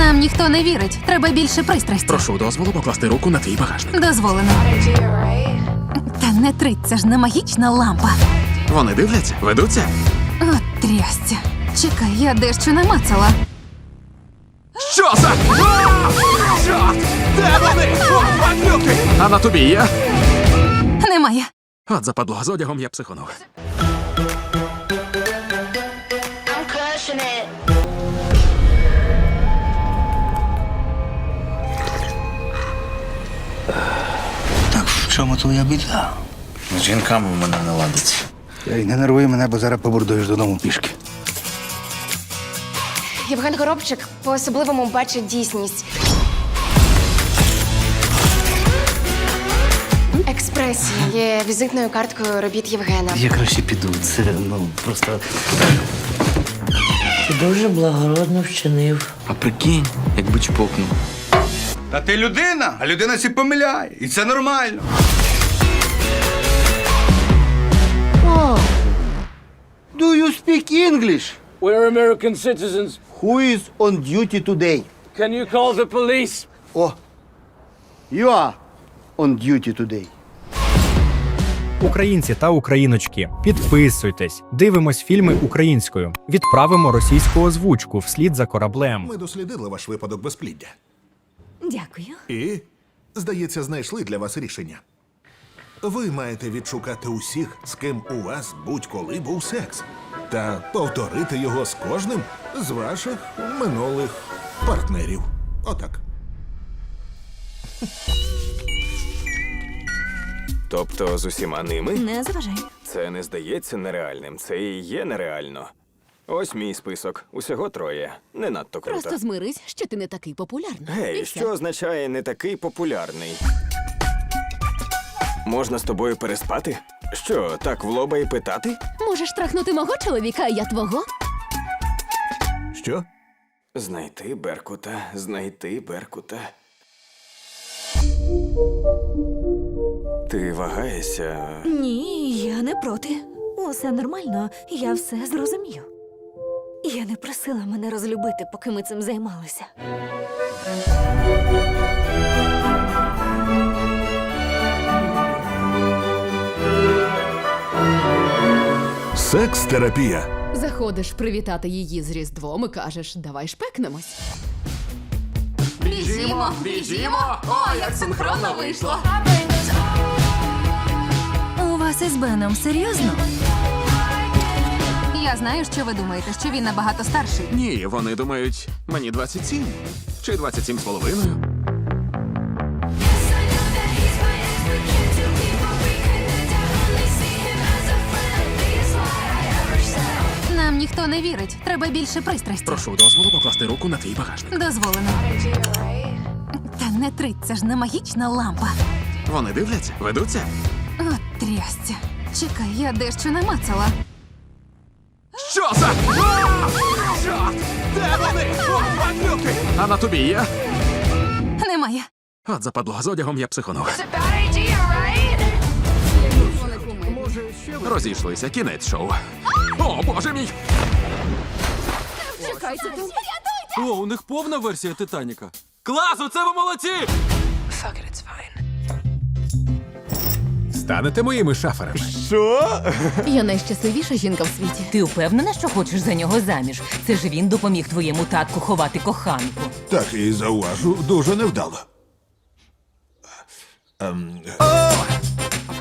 Нам ніхто не вірить. Треба більше пристрасті. Прошу дозволу покласти руку на твій багажник. Дозволено. Та не трить, це ж не магічна лампа. Вони дивляться, ведуться. От трясця. Чекай, я дещо намацала. Що за? Чорт! Де вони? О, падлюки! А на тобі є? Немає. От западло, з одягом я психонув. Чому твоя біда? З жінками в мене не ладиться. Ей, не нервуй мене, бо зараз побурдуєш додому пішки. Євген Горобчик по-особливому бачить дійсність. Експресія є візитною карткою робіт Євгена. Я краще піду. Це ну просто. Ти дуже благородно вчинив. А прикинь, якби чпокнув. Та ти людина, а людина сі помиляє. І це нормально. Do you speak English? We're American citizens. Who is on duty today? Can you call the police? Oh, you are on duty today. Українці та україночки, підписуйтесь, дивимось фільми українською, відправимо російську озвучку вслід за кораблем. Ми дослідили ваш випадок безпліддя. Дякую. І, здається, знайшли для вас рішення. Ви маєте відшукати усіх, з ким у вас будь-коли був секс, та повторити його з кожним з ваших минулих партнерів. Отак. Тобто з усіма ними? Не заважай. Це не здається нереальним, це і є нереально. Ось мій список. Усього троє. Не надто круто. Просто змирись, що ти не такий популярний. І Гей, все. що означає не такий популярний? Можна з тобою переспати? Що, так в лоба і питати? Можеш трахнути мого чоловіка, а я твого? Що? Знайти Беркута, знайти Беркута. Ти вагаєшся. Ні, я не проти. Усе нормально, я все зрозумію. Я не просила мене розлюбити, поки ми цим займалися. Секс-терапія. Заходиш привітати її з Різдвом і кажеш, давай шпекнемось. Біжімо, біжімо! О, як синхронно вийшло! У вас із Беном серйозно? Я знаю, що ви думаєте, що він набагато старший. Ні, вони думають, мені 27. Чи 27 з половиною. Ніхто не вірить. Треба більше пристрасті. Прошу дозволу покласти руку на твій багажник. Дозволено. Та не трить, це ж не магічна лампа. Вони дивляться, ведуться. От трясця. Чекай, я дещо намацала. Що за? А! Чорт! Де вони? О, падлюки! А на тобі є? Немає. От западло, з одягом я психонув. Розійшлися, кінець шоу. О, боже мій! Чекайте тут. О, у них повна версія Титаніка. Клас, оце ви молодці! Станете моїми шаферами. Я найщасливіша жінка в світі. Ти впевнена, що хочеш за нього заміж? Це ж він допоміг твоєму татку ховати коханку. Так і зауважу, дуже невдало. Ем,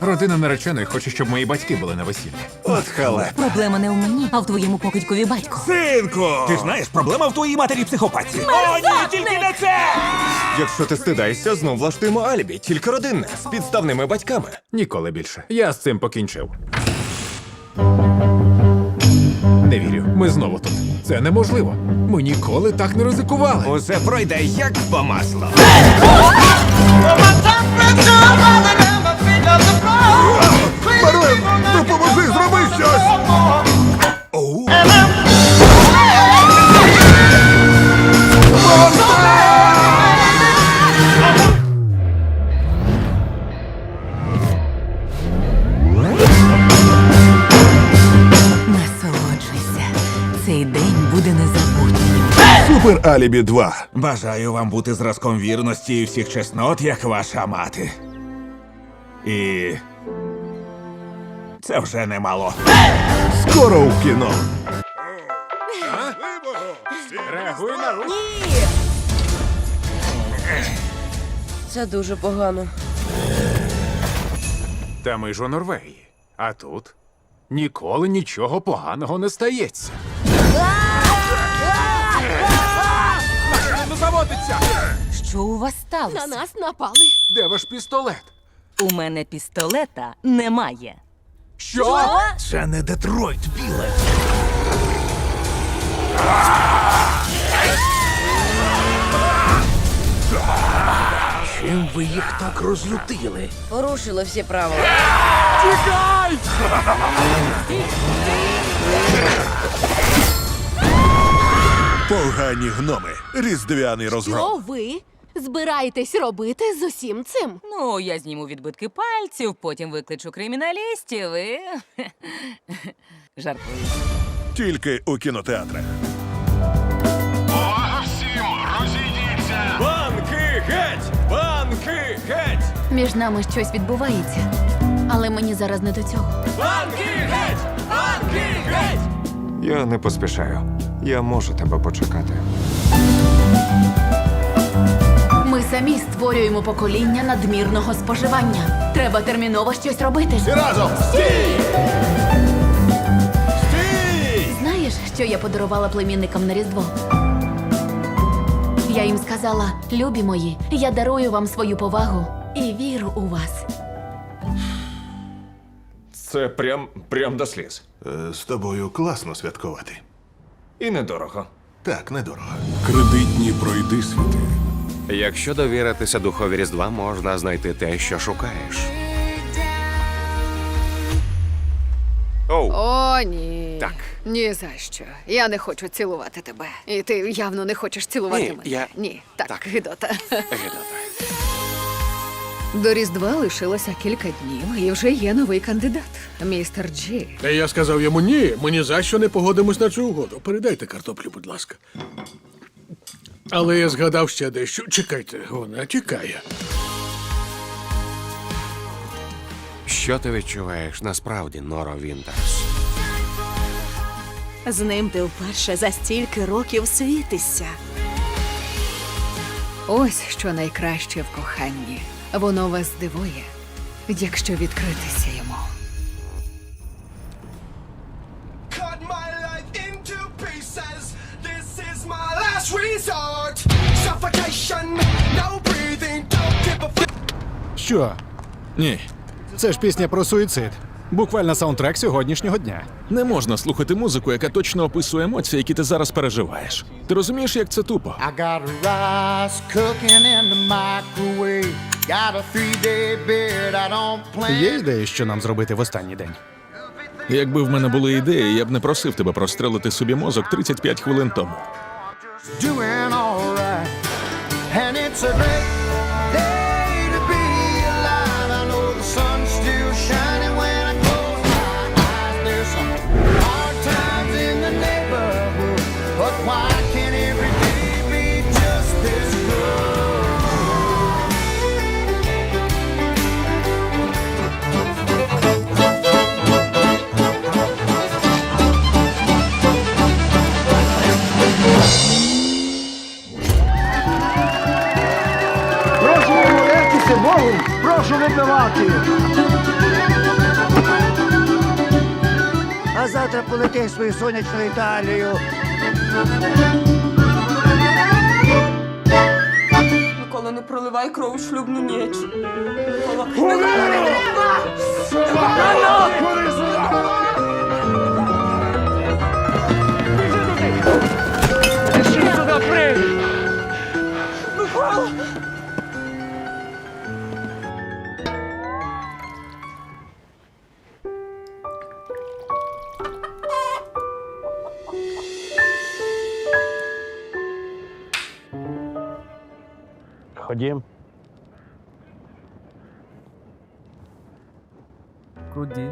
Родина нареченої хоче, щоб мої батьки були на весіллі. от халеп. Проблема не в мені, а в твоєму покидькові батьку. Синку! Ти знаєш, проблема в твоїй матері психопатці. О, ні, тільки не це! Якщо ти стидаєшся, знов влаштуємо алібі, тільки родинне, з підставними батьками. Ніколи більше. Я з цим покінчив. Не вірю. Ми знову тут. Це неможливо. Ми ніколи так не ризикували. Усе пройде як по маслу. Марлен, допоможи, зроби щось! Насолоджуйся. Цей день буде незабутнім. Супер Алібі 2. Бажаю вам бути зразком вірності і всіх чеснот, як ваша мати. І. Це вже немало. Скоро у кіно. Реагуй на рух. Це дуже погано. Та ми ж у Норвегії. А тут ніколи нічого поганого не стається. Не заводиться! Що у вас сталося? На нас напали. Де ваш пістолет? У мене пістолета немає. Що? Це не Детройт, біле. Чим ви їх так розлютили? Порушили всі правила. Погані гноми. Різдвяний розгром. ви збираєтесь робити з усім цим? Ну, я зніму відбитки пальців, потім викличу криміналістів і. Жартую. Тільки у кінотеатрах. Розійдіться. Банки геть! Банки геть! Між нами щось відбувається, але мені зараз не до цього. Банки геть! Банки геть! Я не поспішаю. Я можу тебе почекати. Самі створюємо покоління надмірного споживання. Треба терміново щось робити. Разом! Стій! Знаєш, що я подарувала племінникам на Різдво? Я їм сказала: любі мої, я дарую вам свою повагу і віру у вас. Це прям прям до сліз. Е, З тобою класно святкувати. І недорого. Так, недорого. Кредитні пройди світи. Якщо довіритися духові Різдва, можна знайти те, що шукаєш. Оу, О, ні. Так. Ні за що. Я не хочу цілувати тебе. І ти явно не хочеш цілувати Ні, мене. я- Ні, так, Так. Гидота. Гедота. До Різдва лишилося кілька днів, і вже є новий кандидат. Містер Джі. Та я сказав йому ні, ми ні за що не погодимось на цю угоду. Передайте картоплю, будь ласка. Але я згадав ще дещо. Чекайте, вона тікає. Що ти відчуваєш насправді, Норо Вінтерс? З ним ти вперше за стільки років світишся. Ось що найкраще в коханні. Воно вас здивує, якщо відкритися йому. Що? Ні. Це ж пісня про суїцид. Буквально саундтрек сьогоднішнього дня. Не можна слухати музику, яка точно описує емоції, які ти зараз переживаєш. Ти розумієш, як це тупо? I got rice cooking in the microwave. Got a three-day beard I don't plan. Є ідеї, що нам зробити в останній день. Якби в мене були ідеї, я б не просив тебе прострелити собі мозок 35 хвилин тому. doing alright. And it's a great полетиш свою сонячну Італію. Микола, не проливай кров у шлюбну ніч. Ходім. Куди?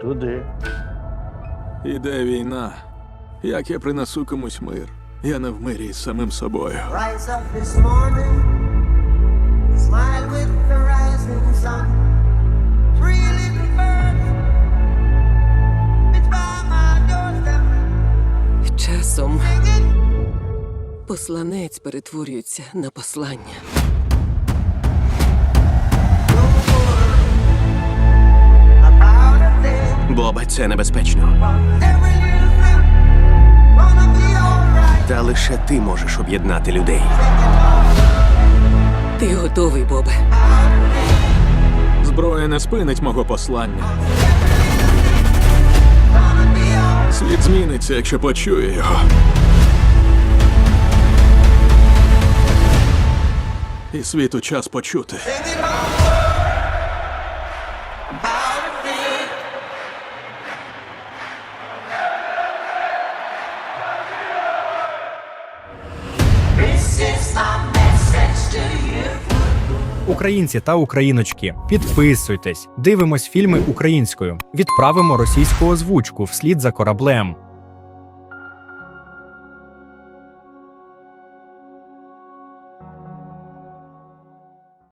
Туди. Іде війна. Як я принесу комусь мир? Я не в мирі з самим собою. Rise up this morning, smile with the rising sun. Three little birds, it's by my doorstep. Часом посланець перетворюється на послання. Бобе, це небезпечно. Та лише ти можеш об'єднати людей. Ти готовий, Бобе. Зброя не спинить мого послання. Світ зміниться, якщо почує його. І світу час почути. Українці та україночки, підписуйтесь, дивимось фільми українською, відправимо російську озвучку вслід за кораблем.